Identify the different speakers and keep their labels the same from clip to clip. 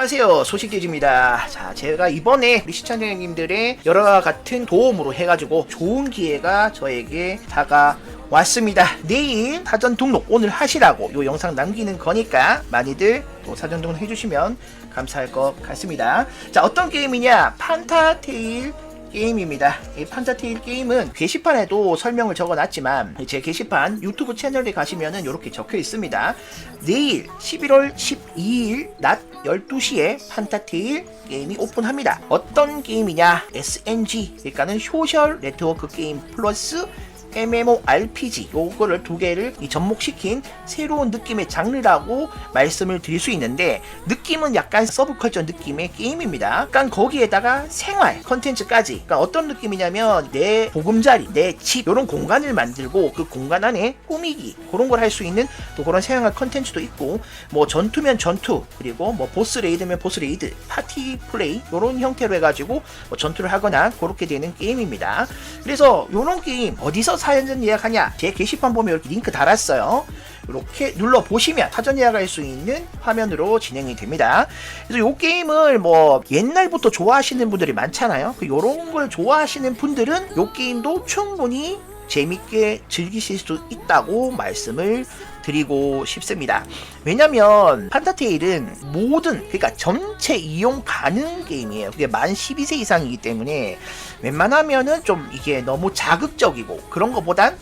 Speaker 1: 안녕하세요. 소식돼지입니다. 자 제가 이번에 우리 시청자님들의 여러 같은 도움으로 해가지고 좋은 기회가 저에게 다가왔습니다. 내일 사전 등록 오늘 하시라고 요 영상 남기는 거니까 많이들 또 사전 등록 해주시면 감사할 것 같습니다. 자 어떤 게임이냐? 판타테일 게임입니다. 이 판타테일 게임은 게시판에도 설명을 적어놨지만 제 게시판 유튜브 채널에 가시면은 이렇게 적혀 있습니다. 내일 11월 12일 낮 12시에 판타테일 게임이 오픈합니다. 어떤 게임이냐? SNG 그러니까는 소셜 네트워크 게임 플러스 MMORPG 요거를 두 개를 이 접목시킨 새로운 느낌의 장르라고 말씀을 드릴 수 있는데 느낌은 약간 서브컬처 느낌의 게임입니다. 약간 거기에다가 생활 컨텐츠까지 그러니까 어떤 느낌이냐면 내 보금자리, 내 집 이런 공간을 만들고 그 공간 안에 꾸미기 그런 걸 할 수 있는 또 그런 생활 컨텐츠도 있고 뭐 전투면 전투 그리고 뭐 보스 레이드면 보스 레이드 파티 플레이 이런 형태로 해가지고 뭐 전투를 하거나 그렇게 되는 게임입니다. 그래서 이런 게임 어디서 사전 예약하냐? 제 게시판 보면 이렇게 링크 달았어요. 이렇게 눌러 보시면 사전 예약할 수 있는 화면으로 진행이 됩니다. 그래서 이 게임을 뭐 옛날부터 좋아하시는 분들이 많잖아요. 이런 걸 좋아하시는 분들은 이 게임도 충분히 재밌게 즐기실 수 있다고 말씀을 드리고 싶습니다. 왜냐면 판타테일은 모든 그러니까 전체 이용 가능 게임이에요. 그게 만 12세 이상이기 때문에 웬만하면은 좀 이게 너무 자극적이고 그런 것보단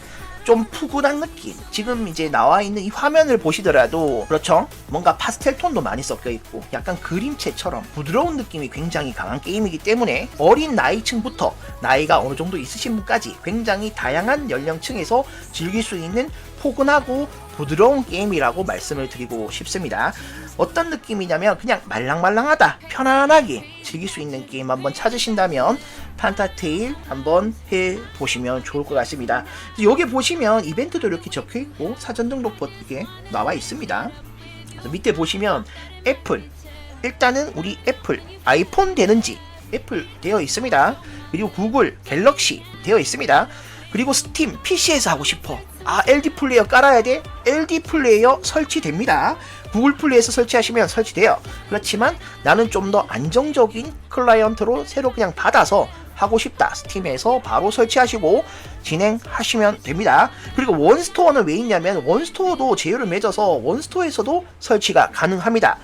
Speaker 1: 좀 푸근한 느낌. 지금 이제 나와 있는 이 화면을 보시더라도 그렇죠. 뭔가 파스텔 톤도 많이 섞여 있고 약간 그림체처럼 부드러운 느낌이 굉장히 강한 게임이기 때문에 어린 나이층부터 나이가 어느 정도 있으신 분까지 굉장히 다양한 연령층에서 즐길 수 있는 포근하고 부드러운 게임이라고 말씀을 드리고 싶습니다. 어떤 느낌이냐면 그냥 말랑말랑하다 편안하게 즐길 수 있는 게임 한번 찾으신다면 판타테일 한번 해 보시면 좋을 것 같습니다. 여기 보시면 이벤트도 이렇게 적혀 있고 사전 등록 버튼에 나와 있습니다. 밑에 보시면 애플 일단은 우리 애플 아이폰 되는지 애플 되어 있습니다. 그리고 구글 갤럭시 되어 있습니다. 그리고 스팀 PC에서 하고 싶어. 아 LD 플레이어 깔아야 돼? LD 플레이어 설치됩니다. 구글 플레이에서 설치하시면 설치돼요. 그렇지만 나는 좀 더 안정적인 클라이언트로 새로 그냥 받아서 하고 싶다. 스팀에서 바로 설치하시고 진행하시면 됩니다. 그리고 원스토어는 왜 있냐면 원스토어도 제휴를 맺어서 원스토어에서도 설치가 가능합니다.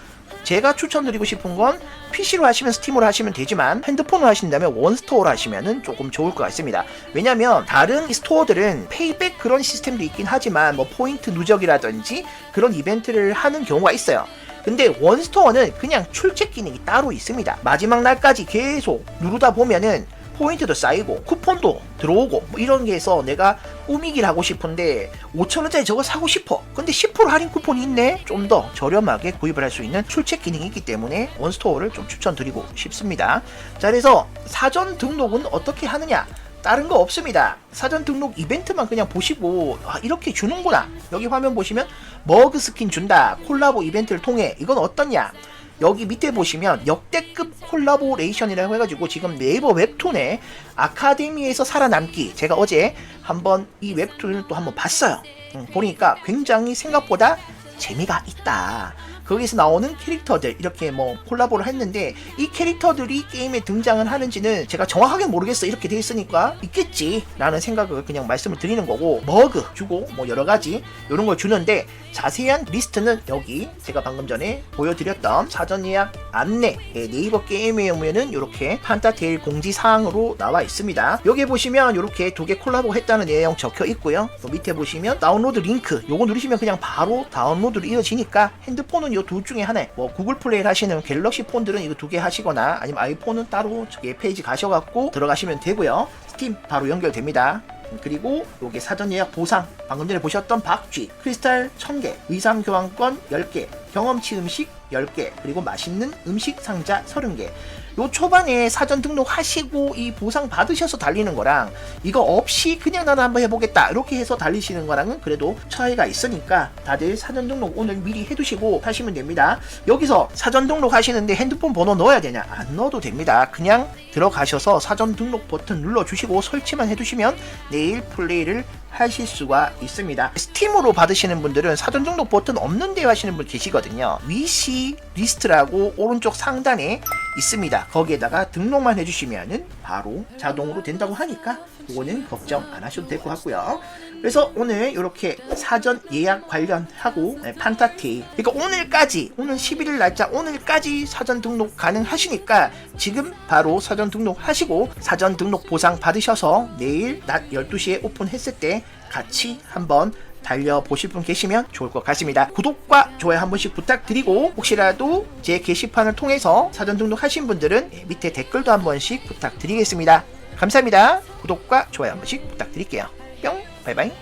Speaker 1: 제가 추천드리고 싶은 건 PC로 하시면 스팀으로 하시면 되지만 핸드폰으로 하신다면 원스토어로 하시면 조금 좋을 것 같습니다. 왜냐면 다른 스토어들은 페이백 그런 시스템도 있긴 하지만 뭐 포인트 누적이라든지 그런 이벤트를 하는 경우가 있어요. 근데 원스토어는 그냥 출첵 기능이 따로 있습니다. 마지막 날까지 계속 누르다 보면은 포인트도 쌓이고 쿠폰도 들어오고 뭐 이런 게 해서 내가 꾸미기를 하고 싶은데 5천원짜리 저거 사고 싶어 근데 10% 할인 쿠폰이 있네 좀 더 저렴하게 구입을 할 수 있는 출첵 기능이 있기 때문에 원스토어를 좀 추천드리고 싶습니다 자 그래서 사전 등록은 어떻게 하느냐 다른 거 없습니다. 사전 등록 이벤트만 그냥 보시고 아, 이렇게 주는구나. 여기 화면 보시면 머그 스킨 준다. 콜라보 이벤트를 통해 이건 어떠냐? 여기 밑에 보시면 역대급 콜라보레이션이라고 해가지고 지금 네이버 웹툰에 아카데미에서 살아남기 제가 어제 한번 이 웹툰을 또 한번 봤어요. 음, 보니까 굉장히 생각보다 재미가 있다. 거기서 나오는 캐릭터들 이렇게 뭐 콜라보를 했는데 이 캐릭터들이 게임에 등장을 하는지는 제가 정확하게 모르겠어. 이렇게 돼 있으니까 있겠지 라는 생각을 그냥 말씀을 드리는 거고 머그 주고 뭐 여러 가지 이런 걸 주는데 자세한 리스트는 여기 제가 방금 전에 보여드렸던 사전 예약 안내 예, 네이버 게임에 오면은 이렇게 판타테일 공지 사항으로 나와 있습니다. 여기 보시면 이렇게 두 개 콜라보 했다는 내용 적혀 있고요. 또 밑에 보시면 다운로드 링크 요거 누르시면 그냥 바로 다운로드 로 이어지니까 핸드폰은 이 둘 중에 하나 뭐 구글 플레이를 하시는 갤럭시 폰들은 이거 두 개 하시거나 아니면 아이폰은 따로 저기 페이지 가셔갖고 들어가시면 되고요. 스팀 바로 연결됩니다. 그리고 요게 사전 예약 보상. 방금 전에 보셨던 박쥐 크리스탈 1000개 의상 교환권 10개 경험치 음식 10개 그리고 맛있는 음식 상자 30개 요 초반에 사전 등록하시고 이 보상 받으셔서 달리는 거랑 이거 없이 그냥 나는 한번 해보겠다 이렇게 해서 달리시는 거랑은 그래도 차이가 있으니까 다들 사전 등록 오늘 미리 해두시고 하시면 됩니다. 여기서 사전 등록 하시는데 핸드폰 번호 넣어야 되냐? 안 넣어도 됩니다. 그냥 들어가셔서 사전 등록 버튼 눌러주시고 설치만 해두시면 내일 플레이를 하실 수가 있습니다. 스팀으로 받으시는 분들은 사전 등록 버튼 없는데 하시는 분 계시거든요. 위시 리스트라고 오른쪽 상단에 있습니다. 거기에다가 등록만 해주시면은 바로 자동으로 된다고 하니까 그거는 걱정 안 하셔도 될 것 같고요. 그래서 오늘 이렇게 사전 예약 관련하고 네, 판타티 그러니까 오늘까지 오늘 11일 날짜 오늘까지 사전 등록 가능하시니까 지금 바로 사전 등록하시고 사전 등록 보상 받으셔서 내일 낮 12시에 오픈했을 때 같이 한번 달려보실 분 계시면 좋을 것 같습니다. 구독과 좋아요 한 번씩 부탁드리고 혹시라도 제 게시판을 통해서 사전 등록하신 분들은 예, 밑에 댓글도 한 번씩 부탁드리겠습니다. 감사합니다. 구독과 좋아요 한 번씩 부탁드릴게요. 뿅 바이바이